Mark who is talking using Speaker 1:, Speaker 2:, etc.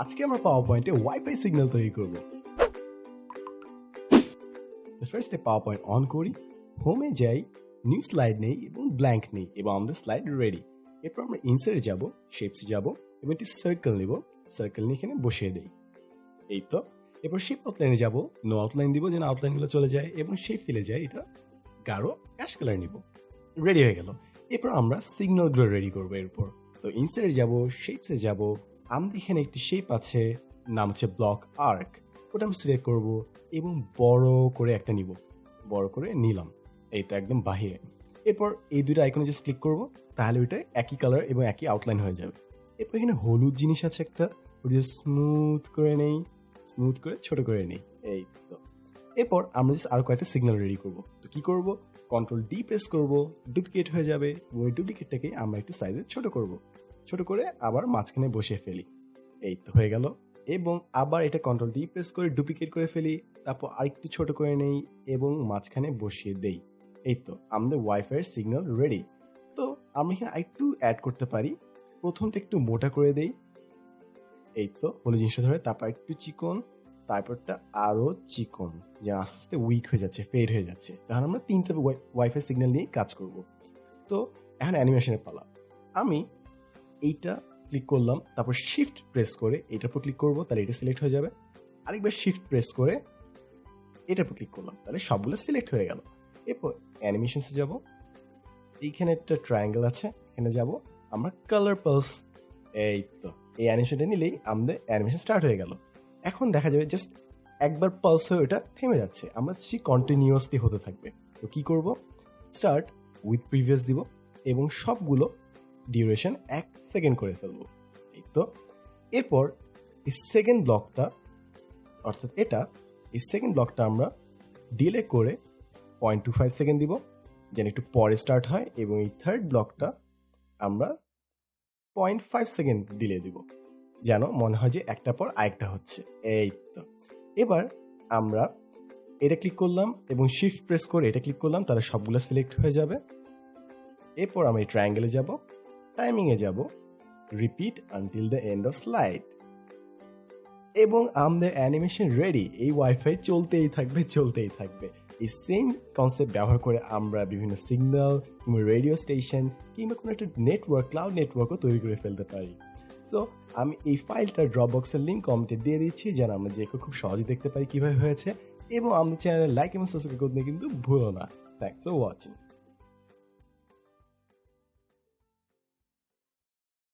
Speaker 1: আজকে আমরা পাওয়ার পয়েন্টে ওয়াইফাই সিগন্যাল তৈরি করব। ফার্স্টে পাওয়ার পয়েন্ট অন করি হোমে যাই নিউ স্লাইড নেই এবং ব্ল্যাঙ্ক নেই এবং আমাদের স্লাইড রেডি এরপর আমরা ইনসার্টে যাব শেপস যাব এবং একটি সার্কেল নেব সার্কেল নিয়ে এখানে বসিয়ে দেই। এই তো। এরপর শেপ আউটলাইনে যাব নো আউটলাইন দিব যেন আউটলাইনগুলো চলে যায় এবং শেপ ফেলে যায় এটা গাঢ় অ্যাশ কালার নিব। রেডি হয়ে গেল। এরপর আমরা সিগন্যালগুলো রেডি করব এরপর তো ইনসার্টে যাব শেপসে যাব আমাদের এখানে একটি শেপ আছে, নাম হচ্ছে ব্লক আর্ক ওটা আমি সিলেক্ট করব এবং বড় করে একটা নিব। বড় করে নিলাম। এই তো একদম বাহিরে। এরপর এই দুটো আইকনে জাস্ট ক্লিক করব, তাহলে ওইটা একই কালার এবং একই আউটলাইন হয়ে যাবে। এরপর এখানে হলুদ জিনিস আছে একটা, ওটা স্মুথ করে নেই স্মুথ করে ছোট করে নেই। এই তো। এরপর আমরা জাস্ট আরও কয়েকটা সিগন্যাল রেডি করব। তো কি করব? কন্ট্রোল ডি প্রেস করব ডুপ্লিকেট হয়ে যাবে। ওই ডুপ্লিকেটটাকে আমরা একটু সাইজে ছোট করব। ছোট করে আবার মাঝখানে বসিয়ে ফেলি। এই তো হয়ে গেল। এবং আবার এটা কন্ট্রোল ডি প্রেস করে ডুপ্লিকেট করে ফেলি। তারপর আরেকটু ছোট করে নেই এবং মাঝখানে বসিয়ে দেই। এই তো, আমাদের ওয়াইফাইয়ের সিগন্যাল রেডি তো আমরা এখানে আরেকটু অ্যাড করতে পারি। প্রথমটা একটু মোটা করে দেই। এই তো হলো জিনিসটা ধরে, তারপর একটু চিকন। তারপরটা আরও চিকন, যেন আস্তে আস্তে উইক হয়ে যাচ্ছে ফেড হয়ে যাচ্ছে। তাহলে আমরা তিনটা ওয়াইফাই সিগন্যাল নিয়ে কাজ করব। তো এখন অ্যানিমেশনের পালা। আমি এইটা ক্লিক করলাম, তারপর শিফট প্রেস করে এটার উপর ক্লিক করব, তাহলে এটা সিলেক্ট হয়ে যাবে। আরেকবার শিফট প্রেস করে এটার উপর ক্লিক করলাম, তাহলে সবগুলো সিলেক্ট হয়ে গেল। এরপর অ্যানিমেশনসে যাব। এইখানে একটা ট্রায়াঙ্গেল আছে, এখানে যাব। আমরা কালার পালস এই তো। এই অ্যানিমেশনটা নিলেই আমাদের অ্যানিমেশন স্টার্ট হয়ে গেল। এখন দেখা যাবে জাস্ট একবার পালস হয়ে ওটা থেমে যাচ্ছে। আমরা সে কন্টিনিউয়াসলি হতে থাকবে। তো কি করব? স্টার্ট উইথ প্রিভিয়াস দিব এবং সবগুলো ডিউরেশন এক সেকেন্ড করে ফেলব। এই তো। এরপর এই সেকেন্ড ব্লকটা অর্থাৎ এটা, এই সেকেন্ড ব্লকটা আমরা ডিলে করে পয়েন্ট টু ফাইভ সেকেন্ড দিব। যেন একটু পরে স্টার্ট হয় এবং এই থার্ড ব্লকটা আমরা পয়েন্ট ফাইভ সেকেন্ড ডিলে দিব। যেন মনে হয় যে একটা পর আরেকটা হচ্ছে। এই তো। এবার আমরা এটা ক্লিক করলাম এবং শিফট প্রেস করে এটা ক্লিক করলাম, তাহলে সবগুলো সিলেক্ট হয়ে যাবে। এরপর আমি ট্রায়াঙ্গেলে যাব টাইমিংয়ে যাব repeat until the end of slide এবং আমাদের অ্যানিমেশন রেডি এই ওয়াইফাই চলতেই থাকবে চলতেই থাকবে। এই সেম কনসেপ্ট ব্যবহার করে আমরা বিভিন্ন সিগন্যাল কিংবা রেডিও স্টেশন কিংবা কোনো একটা নেটওয়ার্ক ক্লাউড নেটওয়ার্কও তৈরি করে ফেলতে পারি। সো আমি এই ফাইলটা ড্রপ বক্সের লিঙ্ক কমেন্টে দিয়ে দিচ্ছি, যেন আমরা যে খুব সহজে দেখতে পাই কীভাবে হয়েছে। এবং আমাদের চ্যানেলে লাইক এবং সাবস্ক্রাইব করতে কিন্তু ভুলো না। Thanks for watching